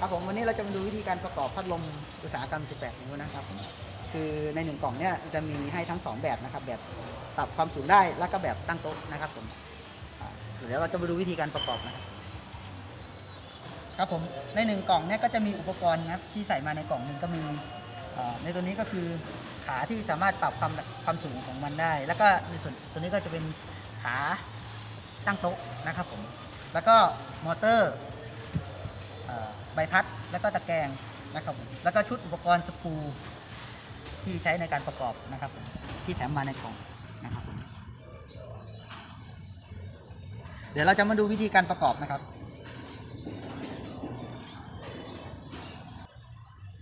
ครับผมวันนี้เราจะมาดูวิธีการประกอบพัดลมอุตสาหกรรม 18 นิ้วนะครับผมคือในหนึ่งกล่องเนี่ยจะมีให้ทั้งสองแบบนะครับ แบบปรับความสูงได้แล้วก็แบบตั้งโต๊ะนะครับผมเดี๋ยวเราจะมาดูวิธีการประกอบนะครับครับผมในหนึ่งกล่องเนี่ยก็จะมีอุปกรณ์นะครับที่ใส่มาในกล่องหนึ่งก็มีในตัวนี้ก็คือขาที่สามารถปรับความความสูงของมันได้ แล้วก็ในส่วนตัวนี้ก็จะเป็นขาตั้งโต๊ะนะครับผมแล้วก็มอเตอร์ ใบพัดแล้วก็ตะแกรงนะครับผมแล้วก็ชุดอุปกรณ์สกรูที่ใช้ในการประกอบนะครับผมที่แถมมาในกล่องนะครับผมเดี๋ยวเราจะมาดูวิธีการประกอบนะครับ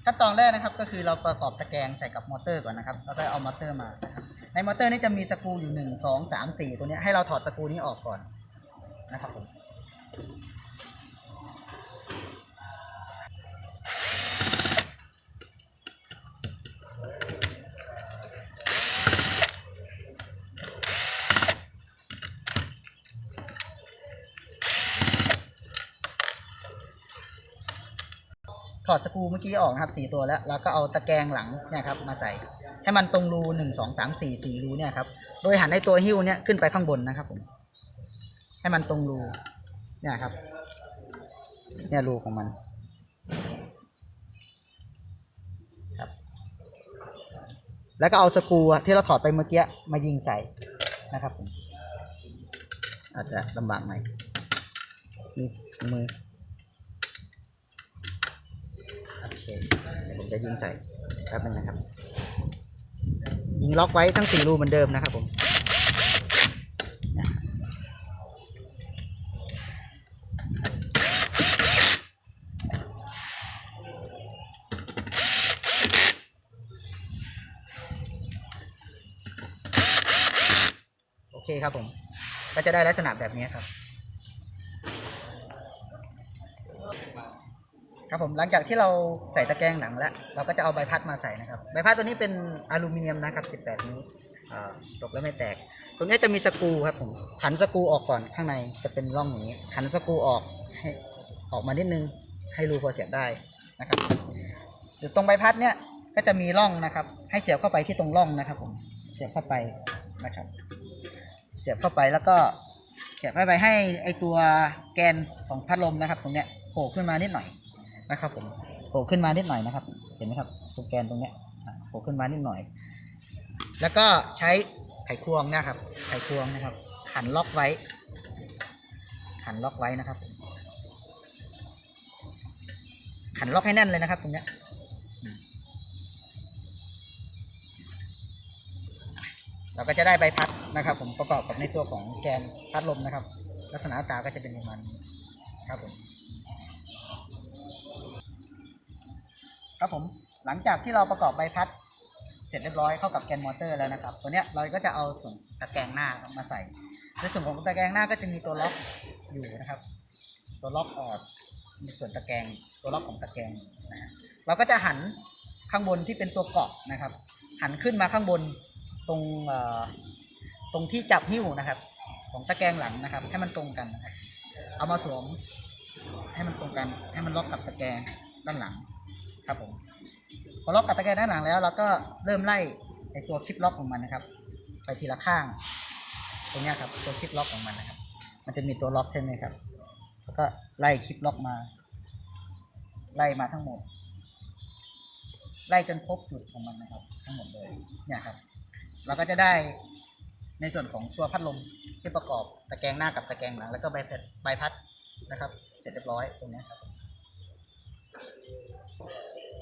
ขั้นตอนแรกนะครับก็คือเราประกอบตะแกรงใส่กับมอเตอร์ก่อนนะครับแล้วก็เอามอเตอร์มานะครับในมอเตอร์นี้จะมีสกรูอยู่ 1 2 3 4 ตัวนี้ให้เราถอดสกรูนี้ออกก่อนนะครับผม ถอดสกรูเมื่อกี้ออกนะครับสี่ตัวแล้ว แล้วก็เอาตะแกรงหลังเนี่ยครับมาใส่ให้มันตรงรูหนึ่งสองสามสี่สี่รูเนี่ยครับ โดยหันในตัวหิ้วเนี่ยขึ้นไปข้างบนนะครับผม ให้มันตรงรูเนี่ยครับ เนี่ยรูของมันครับ แล้วก็เอาสกรูที่เราถอดไปเมื่อกี้มายิงใส่นะครับผมอาจจะลำบากหน่อยนี่มือเคเดี๋ยว ผมจะยิงใส่แป๊บนึงนะครับ ยิงล็อกไว้ทั้งสี่รูเหมือนเดิมนะครับผมโอเคครับผม ก็จะได้ลักษณะแบบนี้ครับ ครับผมหลังจากที่เราใส่ตะแกรงหลังแล้ว เราก็จะเอาใบพัดมาใส่นะครับ ใบพัดตัวนี้เป็นอลูมิเนียมนะครับ 18 นิ้วตกแล้วไม่แตก ตรงนี้จะมีสกรูครับผมหันสกรูออกก่อนข้างในจะเป็นร่องอย่างนี้หันสกรูออกให้ออกมานิดนึง ให้รูพอเสียบได้นะครับอยู่ตรงใบพัดเนี่ยก็จะมีร่องนะครับ ให้เสียบเข้าไปที่ตรงร่องนะครับ ผมเสียบเข้าไปนะครับ เสียบเข้าไปแล้วก็เสียบเข้าไปให้ไอตัวแกนของพัดลมนะครับ ตรงเนี้ยโผล่ขึ้นมานิดหน่อย นะครับผมโผล่ขึ้นมานิดหน่อยนะครับ เห็นไหมครับโปรแกรมตรงเนี้ยโผล่ขึ้นมานิดหน่อย แล้วก็ใช้ไขควงนะครับ ไขควงนะครับ ขันล็อกไว้ ขันล็อกไว้นะครับ ขันล็อกให้แน่นเลยนะครับ ตรงเนี้ยเราก็จะได้ใบพัดนะครับ ผมประกอบกับในตัวของแกนพัดลมนะครับ ลักษณะตาก็จะเป็นประมาณนี้ครับผม ครับผมหลังจากที่เราประกอบใบพัด เสร็จเรียบร้อยเข้ากับแกนมอเตอร์แล้วนะครับ ตัวเนี้ยเราก็จะเอาส่วนตะแกรงหน้ามาใส่ในส่วนของตะแกรงหน้าก็จะมีตัวล็อกอยู่นะครับ ตัวล็อกออกมีส่วนตะแกรงตัวล็อกของตะแกรงนะฮะเราก็จะหันข้างบนที่เป็นตัวเกาะนะครับ หันขึ้นมาข้างบนตรงตรงที่จับหิ้วนะครับ ของตะแกรงหลังนะครับ ให้มันตรงกันนะครับเอามาสวมให้มันตรงกันให้มันล็อกกับตะแกรงด้านหลัง ครับผมพอล็อกกับตะแกรงด้านหลังแล้วเราก็เริ่มไล่ไอตัวคลิปล็อกของมันนะครับ ไปทีละข้างตรงนี้ครับตัวคลิปล็อกของมันนะครับ มันจะมีตัวล็อกใช่ไหมครับ แล้วก็ไล่คลิปล็อกมา ไล่มาทั้งหมด ไล่จนครบจุดของมันนะครับ ทั้งหมดเลยเนี่ยครับ เราก็จะได้ในส่วนของตัวพัดลมที่ประกอบตะแกรงหน้ากับตะแกรงหลัง แล้วก็ใบพัดใบพัดนะครับ เสร็จเรียบร้อยตรงนี้ครับ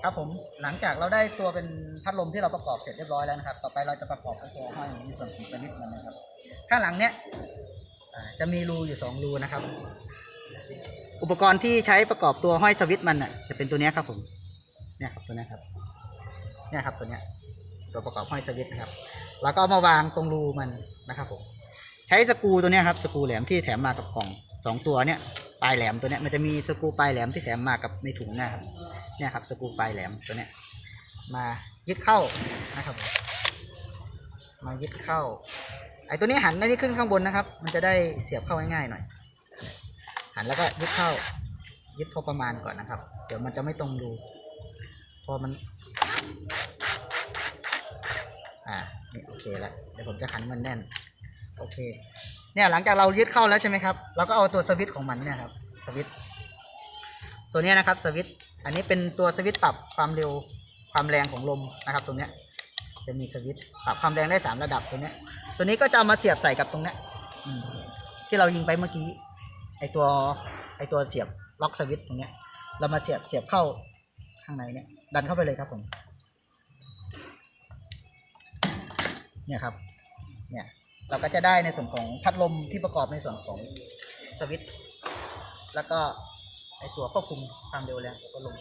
ครับผมหลังจากเราได้ตัวเป็นพัดลมที่เราประกอบเสร็จเรียบร้อยแล้วนะครับ ต่อไปเราจะประกอบตัวห้อยในส่วนของสวิตช์มันนะครับ ข้างหลังเนี้ยจะมีรูอยู่สองรูนะครับ อุปกรณ์ที่ใช้ประกอบตัวห้อยสวิตช์มันอะจะเป็นตัวนี้ครับผมเนี่ยครับตัวนี้ครับเนี่ยครับตัวเนี้ยตัวประกอบห้อยสวิตช์นะครับ แล้วก็เอามาวางตรงรูมันนะครับผมใช้สกูตัวนี้ครับสกูแหลมที่แถมมากับกล่องสองตัวเนี้ยปลายแหลมตัวเนี้ยมันจะมีสกูปลายแหลมที่แถมมากับในถุงนะครับ เนี่ยครับสกรูปลายแหลมตัวเนี้ยมายึดเข้านะครับผมมายึดเข้า ไอ้ตัวนี้หันได้ที่ขึ้นข้างบนนะครับ มันจะได้เสียบเข้าง่ายๆหน่อย หันแล้วก็ยึดเข้า ยึดพอประมาณก่อนนะครับ เดี๋ยวมันจะไม่ตรงรูพอมัน อ่านี่โอเคแล้วเดี๋ยวผมจะขันมันแน่น โอเค เนี่ยหลังจากเรายึดเข้าแล้วใช่ไหมครับ เราก็เอาตัวสวิตช์ของมันเนี่ยครับ สวิตช์ตัวนี้นะครับสวิตช์ อันนี้เป็นตัวสวิตช์ปรับความเร็วความแรงของลมนะครับ ตรงนี้จะมีสวิตช์ปรับความแรงได้สามระดับตัวนี้ตัวนี้ก็จะเอามาเสียบใส่กับตรงนี้ที่เรายิงไปเมื่อกี้ไอตัวไอตัวเสียบล็อกสวิตช์ตรงนี้เรามาเสียบเสียบเข้าข้างในเนี่ยดันเข้าไปเลยครับผมเนี่ยครับเนี่ยเราก็จะได้ในส่วนของพัดลมที่ประกอบในส่วนของสวิตช์แล้วก็ ตัวควบคุมความเร็วแรงของพัดลม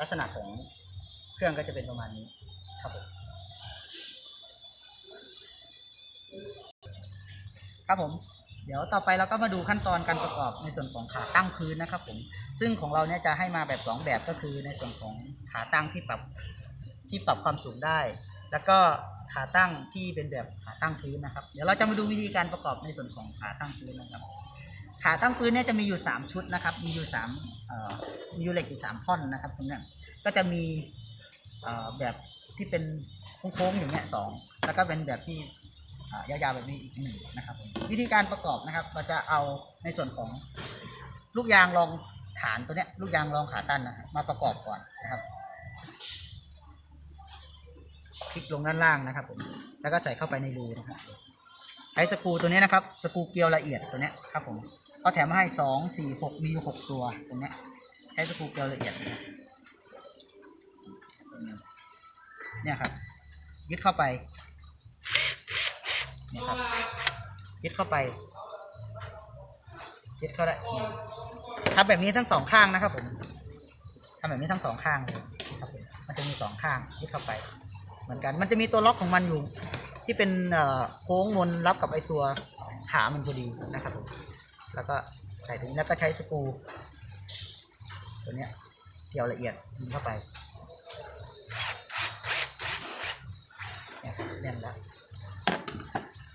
ลักษณะของเครื่องก็จะเป็นประมาณนี้ครับผมครับผม เดี๋ยวต่อไปเราก็มาดูขั้นตอนการประกอบในส่วนของขาตั้งพื้นนะครับผม ซึ่งของเราเนี่ยจะให้มาแบบสองแบบก็คือในส่วนของขาตั้งที่ปรับที่ปรับความสูงได้ แล้วก็ขาตั้งที่เป็นแบบขาตั้งพื้นนะครับ เดี๋ยวเราจะมาดูวิธีการประกอบในส่วนของขาตั้งพื้นนะครับ ขาตั้งพื้นเนี่ยจะมีอยู่ 3 ชุดนะครับ มีอยู่3เอ่อมีอยู่เหล็กอยู่3ท่อนนะครับตรงเนี้ยก็จะมีเอ่อแบบที่เป็นโค้งๆอย่างเงี้ยสองแล้วก็เป็นแบบที่อ่ายาวๆแบบนี้อีกหนึ่งนะครับผมวิธีการประกอบนะครับ เราจะเอาในส่วนของลูกยางรองฐานตัวเนี้ยลูกยางรองขาตั้นนะครับมาประกอบก่อนนะครับคลิกลงด้านล่างนะครับผมแล้วก็ใส่เข้าไปในรูนะครับใช้สกรูตัวนี้นะครับ สกรูเกลียวละเอียดตัวเนี้ยครับผม เขาแถมมาให้สองสี่หกมีอยู่หกตัวตรงนี้ใช้สกูเกลละเอียดนะเนี่ยครับ ยึดเข้าไปเนี่ยครับยึดเข้าไปยึดเข้าได้ทำแบบนี้ทั้งสองข้างนะครับผมทำแบบนี้ทั้งสองข้างเลยครับผมมันจะมีสองข้างยึดเข้าไป เหมือนกัน มันจะมีตัวล็อกของมันอยู่ ที่เป็นโค้งมนรับกับไอตัวขามันพอดีนะครับผม แล้วก็ใส่ตรงนี้แล้วก็ใช้สกรูตัวเนี้ยเกี่ยวละเอียดยิงเข้าไปเนี่ยครับแน่นแล้ว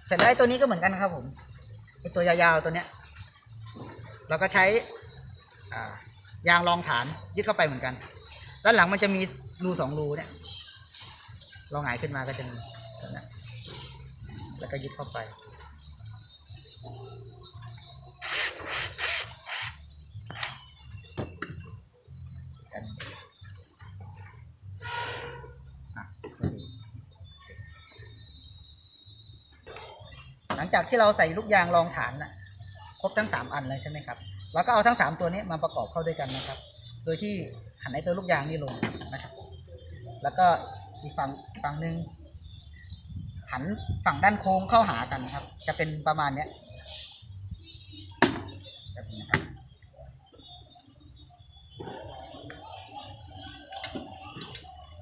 เสร็จแล้วไอ้ตัวนี้ก็เหมือนกันครับผมไอตัวยาวๆตัวเนี้ยเราก็ใช้อ่ายางรองฐานยึดเข้าไปเหมือนกัน ด้านหลังมันจะมีรูสองรูเนี่ยเราหงายขึ้นมาก็จะมีตัวเนี้ยแล้วก็ยึดเข้าไป จากที่เราใส่ลูกยางรองฐานนะครบทั้งสามอันเลยใช่ไหมครับแล้วก็เอาทั้งสามตัวนี้มาประกอบเข้าด้วยกันนะครับ โดยที่หันไอ้ตัวลูกยางนี่ลงนะครับ แล้วก็อีกฝั่งฝั่งหนึ่งหันฝั่งด้านโค้งเข้าหากันครับ จะเป็นประมาณเนี้ยแบบนี้ครับ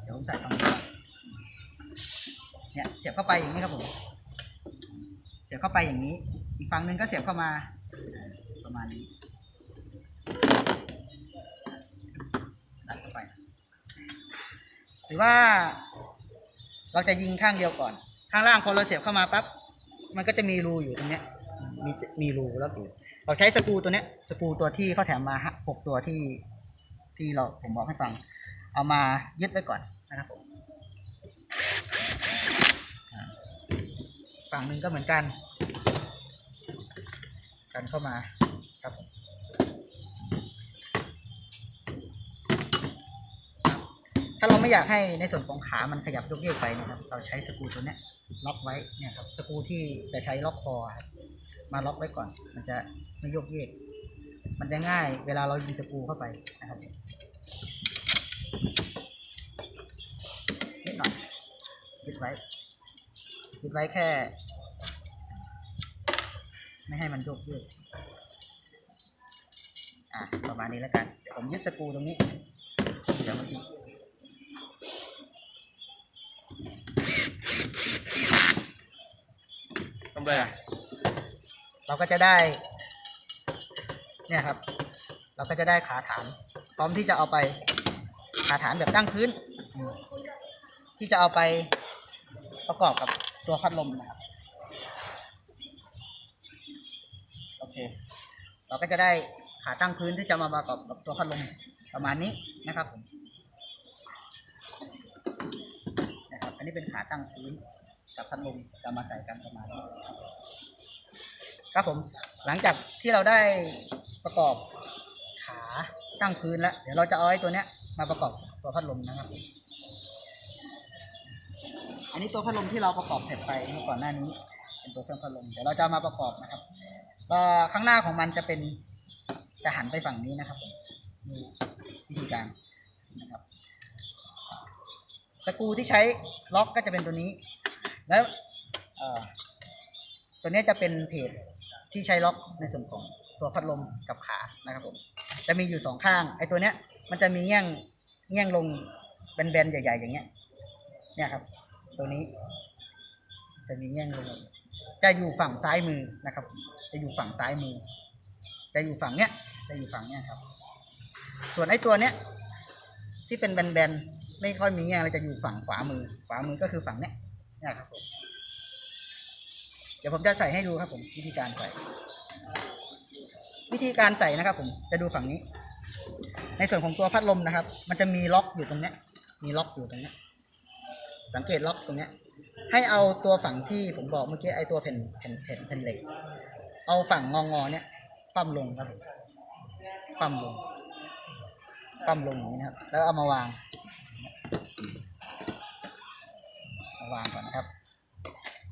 เดี๋ยวผมใส่ตรงนี้เนี่ยเสียบเข้าไปอย่างนี้ครับผม เสียบเข้าไปอย่างนี้ อีกฝั่งหนึ่งก็เสียบเข้ามาประมาณนี้ดันเข้าไปหรือว่า เราจะยิงข้างเดียวก่อน ข้างล่างพอเราเสียบเข้ามาปั๊บมันก็จะมีรูอยู่ตรงเนี้ยมีมีรูแล้วอยู่เราใช้สกรูตัวเนี้ยสกรูตัวที่เขาแถมมาหกตัวที่ที่เราผมบอกให้ฟัง เอามายึดไว้ก่อนนะครับผมอ่า ฝั่งหนึ่งก็เหมือนกัน กันเข้ามาครับถ้าเราไม่อยากให้ในส่วนของขามันขยับยกเยกไปนะครับ เราใช้สกูตัวเนี้ยล็อกไว้เนี่ยครับสกูที่จะใช้ล็อกคอมาล็อกไว้ก่อน มันจะไม่ยกเยก มันจะง่ายเวลาเรายิงสกูเข้าไปนะครับนิดหน่อยยึดไว้ ยึดไว้แค่ ไม่ให้มันโยกเยกอะประมาณนี้แล้วกัน เดี๋ยวผมยึดสกรูตรงนี้ เดี๋ยวเมื่อกี้ทำไรอะเราก็จะได้ เนี่ยครับ เราก็จะได้ขาฐาน พร้อมที่จะเอาไปขาฐานแบบตั้งพื้นอืมที่จะเอาไปประกอบกับ ตัวพัดลมนะครับ โอเค เราก็จะได้ขาตั้งพื้นที่จะมาประกอบกับตัวพัดลมประมาณนี้นะครับผมนะครับ อันนี้เป็นขาตั้งพื้นกับพัดลมจะมาใส่กันประมาณนี้ครับผม หลังจากที่เราได้ประกอบขาตั้งพื้นแล้ว เดี๋ยวเราจะเอาไอ้ตัวเนี้ยมาประกอบตัวพัดลมนะครับ อันนี้ตัวพัดลมที่เราประกอบเสร็จไปเมื่อก่อนหน้านี้ เป็นตัวเครื่องพัดลมเดี๋ยวเราจะเอามาประกอบนะครับก็ข้างหน้าของมันจะเป็นจะหันไปฝั่งนี้นะครับนี่วิธีการนะครับสกรูที่ใช้ล็อกก็จะเป็นตัวนี้ แล้วตัวนี้จะเป็นเพจที่ใช้ล็อกในส่วนของตัวพัดลมกับขานะครับผมจะมีอยู่สองข้างไอ้ตัวเนี้ยมันจะมีแง่งแง่งลงแบนๆใหญ่ ๆ อย่างเงี้ยเนี่ยครับ ตัวนี้ จะมีแง่งลงจะอยู่ฝั่งซ้ายมือนะครับ จะอยู่ฝั่งซ้ายมือ จะอยู่ฝั่งเนี้ย จะอยู่ฝั่งเนี้ยครับ ส่วนไอ้ตัวเนี้ยที่เป็นแบนๆไม่ค่อยมีแง่งเลยจะอยู่ฝั่งขวามือ ขวามือก็คือฝั่งเนี้ยเนี่ยครับผมเดี๋ยวผมจะใส่ให้ดูครับผมวิธีการใส่ วิธีการใส่นะครับ ผมจะดูฝั่งนี้ ในส่วนของตัวพัดลมนะครับ มันจะมีล็อกอยู่ตรงเนี้ย มีล็อกอยู่ตรงเนี้ย สังเกตล็อกตรงเนี้ย ให้เอาตัวฝั่งที่ผมบอกเมื่อกี้ไอตัวแผ่นแผ่นแผ่นแผ่นเหล็ก เอาฝั่งงองอๆเนี่ยคว่ำลงครับผมคว่ำลงคว่ำลงอย่างนี้นะครับ แล้วเอามาวางมาวางก่อนนะครับ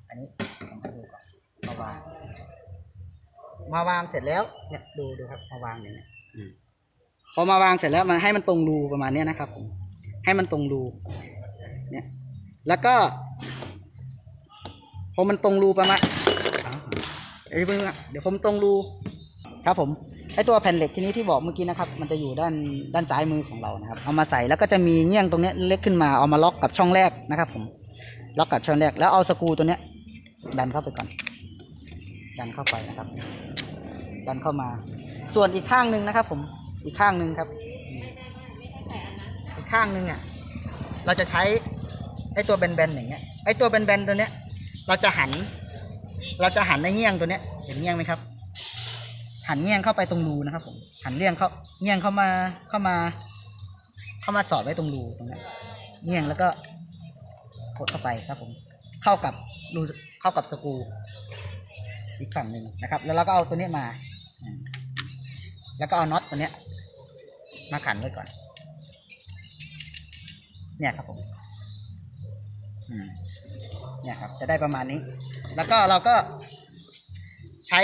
อันนี้ผมให้ดูก่อนมาวาง มาวางเสร็จแล้วเนี่ยดูดูครับมาวางอย่างเนี้ยอืมพอมาวางเสร็จแล้วมันให้มันตรงรูประมาณเนี้ยนะครับผมให้มันตรงรูเนี่ย แล้วก็พอมันตรงรูประมาณอ้เดี๋ยวเพิ่งนเดี๋ยวผมตรงรูครับผมไอตัวแผ่นเหล็กทีนี้ที่บอกเมื่อกี้นะครับมันจะอยู่ด้านด้านซ้ายมือของเรานะครับเอามาใส่แล้วก็จะมีเงี้ยงตรงนี้เล็กขึ้นมาเอามาล็อกกับช่องแรกนะครับผมล็อกกับช่องแรกแล้วเอาสกรูตัวเนี้ยดันเข้าไปก่อน ดันเข้าไปนะครับ ดันเข้ามา ส่วนอีกข้างหนึ่งนะครับ ผมอีกข้างหนึ่งครับอีกข้างหนึ่งอะเราจะใช้ ไอตัวแบนๆอย่างเงี้ยไอตัวแบนๆตัวเนี้ย เราจะหัน เราจะหันในเงี้ยงตัวเนี้ยเห็นเงี้ยงไหมครับ หันเงี้ยงเข้าไปตรงรูนะครับผมหันเงี้ยงเข้าเงี้ยงเข้ามาเข้ามา เข้ามาสอดไว้ตรงรูตรงนี้เงี้ยงแล้วก็กดเข้าไปครับผมเข้ากับรูเข้ากับสกรูอีกฝั่งหนึ่งนะครับ แล้วเราก็เอาตัวเนี้ยมา แล้วก็เอาน็อตตัวเนี้ยมาขันไว้ก่อน เนี่ยครับผม เนี่ยครับ จะได้ประมาณนี้ แล้วก็เราก็ใช้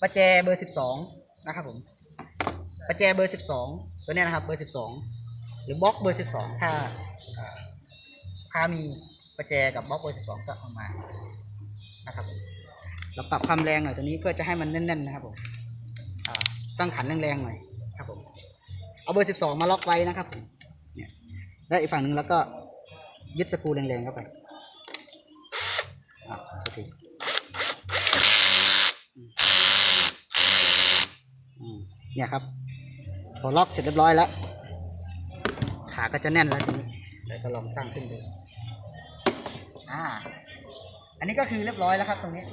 ประแจเบอร์สิบสองนะครับผมประแจเบอร์สิบสองตัวนี้นะครับ เบอร์สิบสองหรือบล็อกเบอร์สิบสองถ้าถ้ามีประแจกับบล็อกเบอร์สิบสองก็เอามานะครับผมเราปรับความแรงหน่อยตัวนี้เพื่อจะให้มันแน่นๆนะครับผมอ่าต้งขันแรงๆหน่อยครับผมเอาเบอร์สิบสองมาล็อกไว้นะครับผมเนี่ยแล้อีกฝั่งหนึ่งแล้วก็ ยึดสกรูแรงๆเข้าไปอ่าโอเคเนี่ยครับพอล็อกเสร็จเรียบร้อยแล้ว ขาก็จะแน่นแล้วทีนี้เดี๋ยวก็ลองตั้งขึ้นดูอ่า อันนี้ก็คือเรียบร้อยแล้วครับ ตรงนี้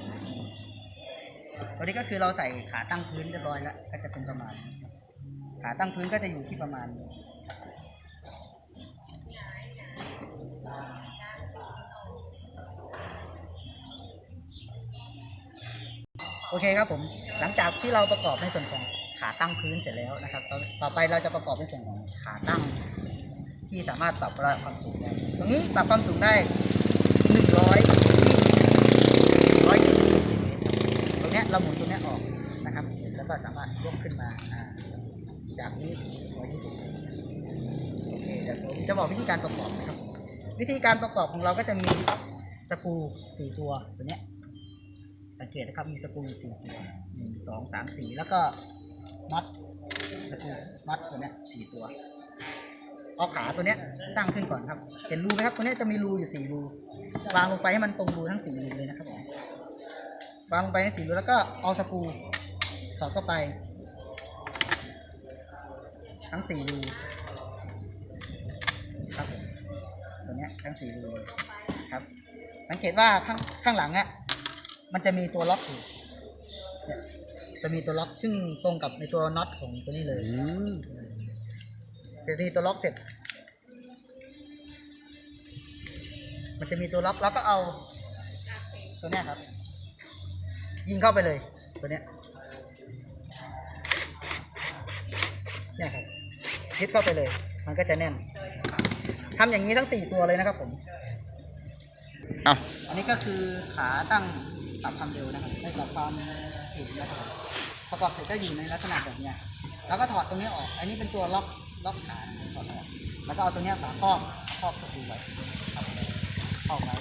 ตรงนี้ก็คือเราใส่ขาตั้งพื้นเรียบร้อยแล้ว ก็จะเป็นประมาณ ขาตั้งพื้นก็จะอยู่ที่ประมาณ โอเคครับผมหลังจากที่เราประกอบในส่วนของขาตั้งพื้นเสร็จแล้วนะครับต่อต่อไปเราจะประกอบในส่วนของขาตั้ง ที่สามารถปรับระดับความสูงได้ตรงนี้ปรับความสูงได้หนึ่งร้อยยี่สิบร้อยยี่สิบเซนติเมตรตรงเนี้ยเราหมุนตรงเนี้ยออกนะครับ แล้วก็สามารถยกขึ้นมาจากนี้ร้อยยี่สิบโอเคเดี๋ยวผมจะบอกวิธีการประกอบนะครับ วิธีการประกอบของเราก็จะมีสกรูสี่ตัวตัวเนี้ย สังเกตนะครับมีสกรูสี่ตัวหนึ่งสองสามสี่แล้วก็น็อตสกรูน็อตตัวเนี้ยสี่ตัวเอาขาตัวเนี้ยตั้งขึ้นก่อนครับ เห็นรูไหมครับตัวเนี้ยจะมีรูอยู่สี่รูวางลงไปให้มันตรงรูทั้งสี่รูเลยนะครับผมวางลงไปให้สี่รูแล้วก็เอาสกรูสอดเข้าไป ทั้งสี่รูครับตัวเนี้ยทั้งสี่รูเลยครับ สังเกตว่าข้างข้างหลังอะ มันจะมีตัวล็อกอยู่เนี่ยตจะมีตัวล็อกซึ่งตรงกับในตัวน็อตของตัวนี้เลยอืมเดี๋ยวทีตัวล็อกเสร็จ มันจะมีตัวล็อกแล้วก็เอา ตัวเนี้ยครับ ยิงเข้าไปเลย ตัวเนี้ยเนี่ยครับยึดเข้าไปเลย มันก็จะแน่นทำอย่างนี้ทั้งสี่ตัวเลยนะครับผม เอ้าอันนี้ก็คือขาตั้ง ปรับความเร็วนะครับให้ปรับความถึงนะครับประกอบเสร็จก็อยู่ในลักษณะแบบเนี้ยแล้วก็ถอดตรงนี้ออก อันนี้เป็นตัวล็อกล็อกขาถอดออกแล้วก็เอาตรงนี้ฝาครอบครอบประตูไว้ครับครอบไว้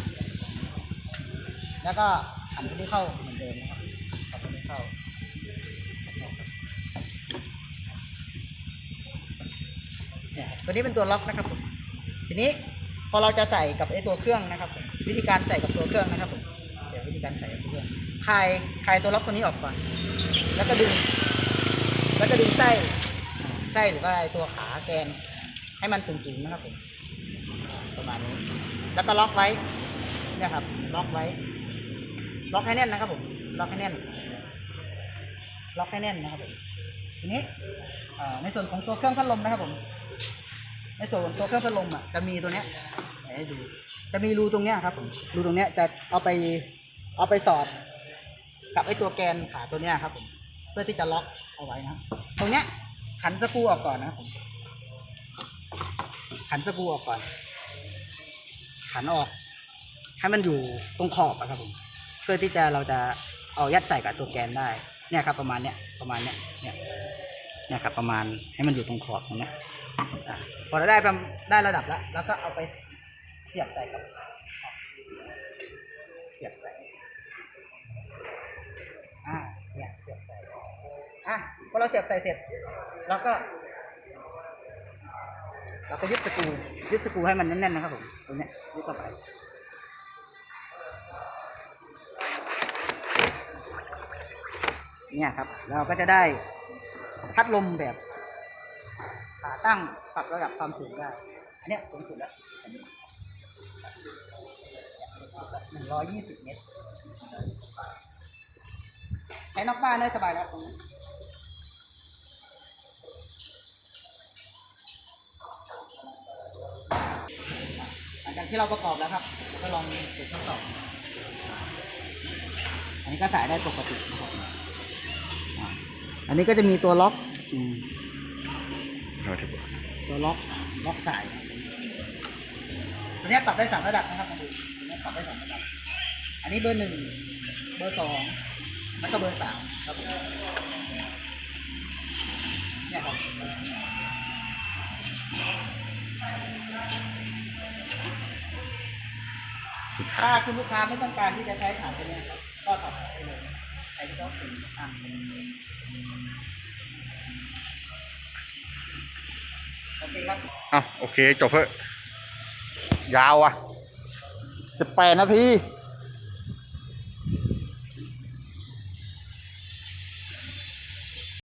แล้วก็หันตัวนี้เข้าเหมือนเดิมนะครับหันตัวนี้เข้าเนี่ยตัวนี้เป็นตัวล็อกนะครับผมทีนี้พอเราจะใส่กับไอ้ตัวเครื่องนะครับผมวิธีการใส่กับตัวเครื่องนะครับผม การใส่กับตัวเครื่องคลายคลายตัวล็อกตัวนี้ออกก่อน แล้วก็ดึง แล้วก็ดึงไส้ไส้หรือว่าไอ้ตัวขาแกน ให้มันสูงๆนะครับผมประมาณนี้ แล้วก็ล็อกไว้เนี่ยครับ ล็อกไว้ ล็อกให้แน่นนะครับผม ล็อกให้แน่น ล็อกให้แน่นนะครับผม ทีนี้ในส่วนของตัวเครื่องพัดลมนะครับผม ในส่วนของตัวเครื่องพัดลมอะจะมีตัวเนี้ยให้ดู จะมีรูตรงเนี้ยครับผม รูตรงเนี้ยจะเอาไป เอาไปสอดกับไอ้ตัวแกนขาตัวเนี้ยครับผมเพื่อที่จะล็อกเอาไว้นะครับตรงเนี้ยขันสกูออกก่อนนะครับผมขันสกูออกก่อน ขันออก ให้มันอยู่ตรงขอบอะครับผมเพื่อที่จะเราจะเอายัดใส่กับตัวแกนได้ เนี่ยครับ ประมาณเนี้ยประมาณเนี้ยเนี่ยเนี่ยครับประมาณให้มันอยู่ตรงขอบตรงเนี้ยพอเราได้ประมาณได้ระดับแล้ว แล้วก็เอาไปเสียบใส่กับเสียบใส่ อ่า เนี่ยเสียบใส่อะพอเราเสียบใส่เสร็จเราก็ เราก็ยึดสกรูยึดสกรูให้มันแน่นๆนะครับผมตรงเนี้ยยึดเข้าไปเนี่ยครับ เราก็จะได้พัดลมแบบขาตั้งปรับระดับความสูงได้อันเนี้ยสูงสุดแล้วหนึ่งร้อยยี่สิบเมตร ใช้นอกบ้านได้สบายแล้วตรงนี้หลังจากที่เราประกอบแล้วครับเราก็ลองติดทดสอบอันนี้ก็สายได้ปกตินะครับอ่าอันนี้ก็จะมีตัวล็อกอตัวล็อกล็อกสายตัวเนี้ยปรับได้สามระดับนะครับมาดูตัวเนี้ยปรับได้สามระดับ อันนี้เบอร์หนึ่งเบอร์สอง แล้วก็เบอร์สามครับเนี่ยครับถ้าคุณลูกค้าไม่ต้องการที่จะใช้ฐานตัวเนี้ยครับก็ถอดออกไปเลยใช้เฉพาะถึงอ่างโอเคครับอ้าโอเคจบเถอยาวอะสิบแปดนาที